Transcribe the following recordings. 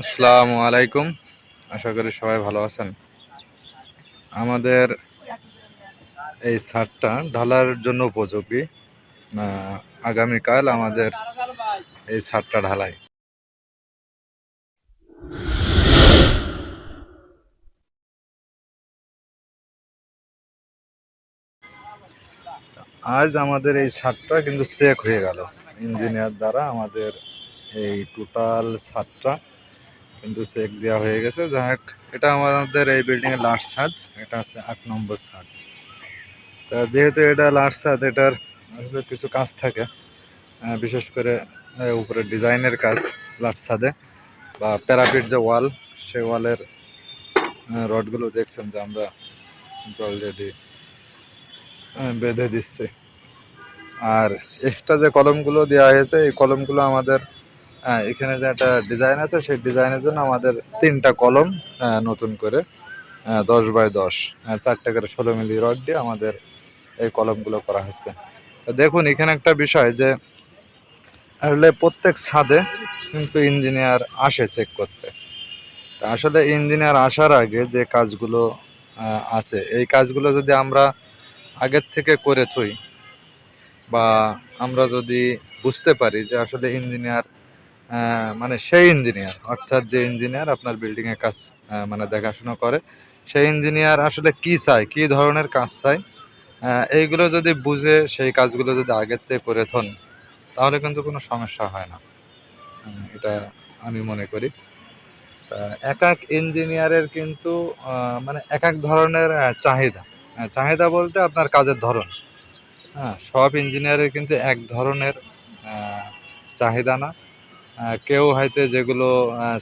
আসসালামু আলাইকুম। আশা করি সবাই ভালো আছেন। আমাদের এই ছাদটা ঢালার জন্য উপযোগী। আগামীকাল আমাদের এই ছাদটা ঢালাই। আজ আমাদের এই ছাদটা কিন্তু চেক হয়ে গেল। ইঞ্জিনিয়ার দ্বারা আমাদের এই টোটাল ছাদটা কিন্তু চেক দেওয়া হয়ে গেছে। যাই হোক, এটা আমাদের এই বিল্ডিং এর লাস্ট ছাদ, এটা আছে আট নম্বর ছাদ। তা যেহেতু এটা লাস্ট ছাদ, এটার আসলে কিছু কাজ থাকে বিশেষ করে উপরে ডিজাইনের কাজ লাস্ট ছাদে। বা প্যারাপিট যে ওয়াল সেই ওয়ালের রডগুলো দেখছেন যে আমরা অলরেডি বেঁধে দিচ্ছি। আর এক্সট্রা যে কলমগুলো দেওয়া হয়েছে, এই কলমগুলো আমাদের হ্যাঁ এখানে যে একটা ডিজাইন আছে সেই ডিজাইনের জন্য আমাদের তিনটা কলম নতুন করে দশ বাই দশ আহ, চারটে করে ষোলো মিলি রড দিয়ে আমাদের এই কলমগুলো করা হয়েছে। তো দেখুন এখানে একটা বিষয় যে আসলে প্রত্যেক ছাদে কিন্তু ইঞ্জিনিয়ার আসে চেক করতে। তা আসলে ইঞ্জিনিয়ার আসার আগে যে কাজগুলো আছে এই কাজগুলো যদি আমরা আগের থেকে করে থই বা আমরা যদি বুঝতে পারি যে আসলে ইঞ্জিনিয়ার মানে সেই ইঞ্জিনিয়ার অর্থাৎ যে ইঞ্জিনিয়ার আপনার বিল্ডিং এর কাজ মানে দেখাশোনা করে, সেই ইঞ্জিনিয়ার আসলে কি চায়, কি ধরনের কাজ চায় এইগুলো যদি বুঝে, সেই কাজগুলো যদি আগের থেকে করে থন, তাহলে কিন্তু কোনো সমস্যা হয় না। এটা আমি মনে করি। তা এক এক ইঞ্জিনিয়ারের কিন্তু মানে এক এক ধরনের চাহিদা। চাহিদা বলতে আপনার কাজের ধরন। হ্যাঁ সব ইঞ্জিনিয়ারের কিন্তু এক ধরনের চাহিদা না। কেউ হয়তো যেগুলো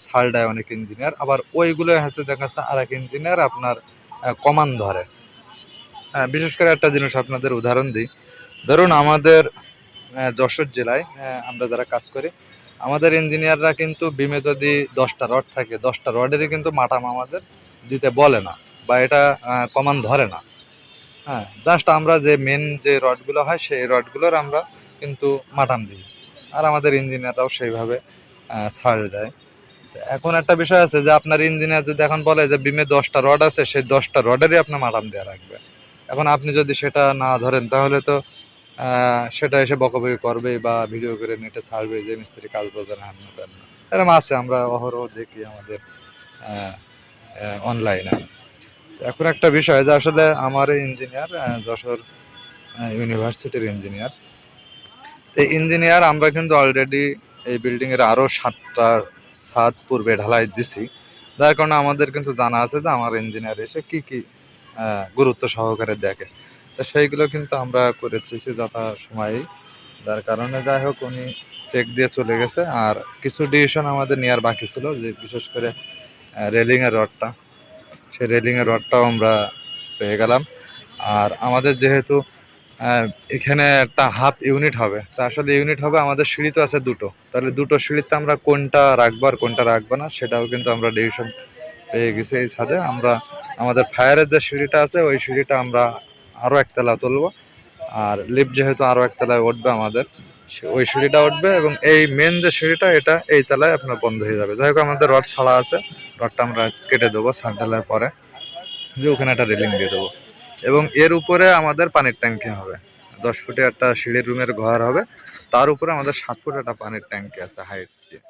সাল দেয় অনেক ইঞ্জিনিয়ার, আবার ওইগুলো হয়তো দেখা যাচ্ছে আর এক ইঞ্জিনিয়ার আপনার কমান ধরে। হ্যাঁ বিশেষ করে একটা জিনিস আপনাদের উদাহরণ দিই। ধরুন আমাদের যশোর জেলায় আমরা যারা কাজ করি, আমাদের ইঞ্জিনিয়াররা কিন্তু বিমে যদি দশটা রড থাকে, দশটা রডেরই কিন্তু মাটাম আমাদের দিতে বলে না বা এটা কমান ধরে না। হ্যাঁ জাস্ট আমরা যে মেন যে রডগুলো হয়, সেই রডগুলোর আমরা কিন্তু মাটাম দিই। আর আমাদের ইঞ্জিনিয়াররাও সেইভাবে ছাড় দেয়। এখন একটা বিষয় আছে যে আপনার ইঞ্জিনিয়ার যদি এখন বলে যে বিমে দশটা রড আছে, সেই দশটা রডেরই আপনার মাটাম দেওয়া রাখবে। এখন আপনি যদি সেটা না ধরেন, তাহলে তো সেটা এসে বকবকি করবে বা ভিডিও করে নেটে ছাড়বে যে মিস্ত্রি কাজ বোঝে না হ্যান না ত্যান না। এরকম আছে, আমরা অহরহ দেখি আমাদের অনলাইনে এখন একটা বিষয় যে আসলে আমার ইঞ্জিনিয়ার যশোর ইউনিভার্সিটির ইঞ্জিনিয়ার এই ইঞ্জিনিয়ার আমরা কিন্তু অলরেডি এই বিল্ডিংয়ের আরও সাতটা ছাদ পূর্বে ঢালাই দিছি। যার কারণে আমাদের কিন্তু জানা আছে যে আমার ইঞ্জিনিয়ার এসে কি কি গুরুত্ব সহকারে দেখে। তো সেইগুলো কিন্তু আমরা করে থুইছি যথা সময়েই যার কারণে যাই হোক, উনি চেক দিয়ে চলে গেছে। আর কিছু ডিসিশন আমাদের নেওয়ার বাকি ছিল, যে বিশেষ করে রেলিংয়ের রডটা সেই রেলিংয়ের রডটাও আমরা পেয়ে গেলাম। আর আমাদের যেহেতু এখানে একটা হাফ ইউনিট হবে। তা আসলে ইউনিট হবে, আমাদের সিঁড়ি তো আছে দুটো। তাহলে দুটো সিঁড়িতে আমরা কোনটা রাখব আর কোনটা রাখব না, সেটাও কিন্তু আমরা ডিভিশন পেয়ে গেছি এই ছাদে। আমরা, আমাদের ফায়ারের যে সিঁড়িটা আছে, ওই সিঁড়িটা আমরা আরও একতলা তুলবো। আর লিফট যেহেতু আরও একতলায় উঠবে আমাদের ওই সিঁড়িটা উঠবে এবং এই মেন যে সিঁড়িটা, এটা এই তলায় আপনার বন্ধ হয়ে যাবে। যাই হোক, আমাদের রড ছাড়া আছে। রডটা আমরা কেটে দেবো সার ঢালার পরে। যে ওখানে একটা রেলিং দিয়ে দেবো। এবং এর উপরে আমাদের পানির ট্যাঙ্কি হবে। দশ ফুটে একটা সিঁড়ির রুমের ঘর হবে। তার উপরে আমাদের সাত ফুট একটা পানির ট্যাঙ্কি আছে হাইট দিয়ে।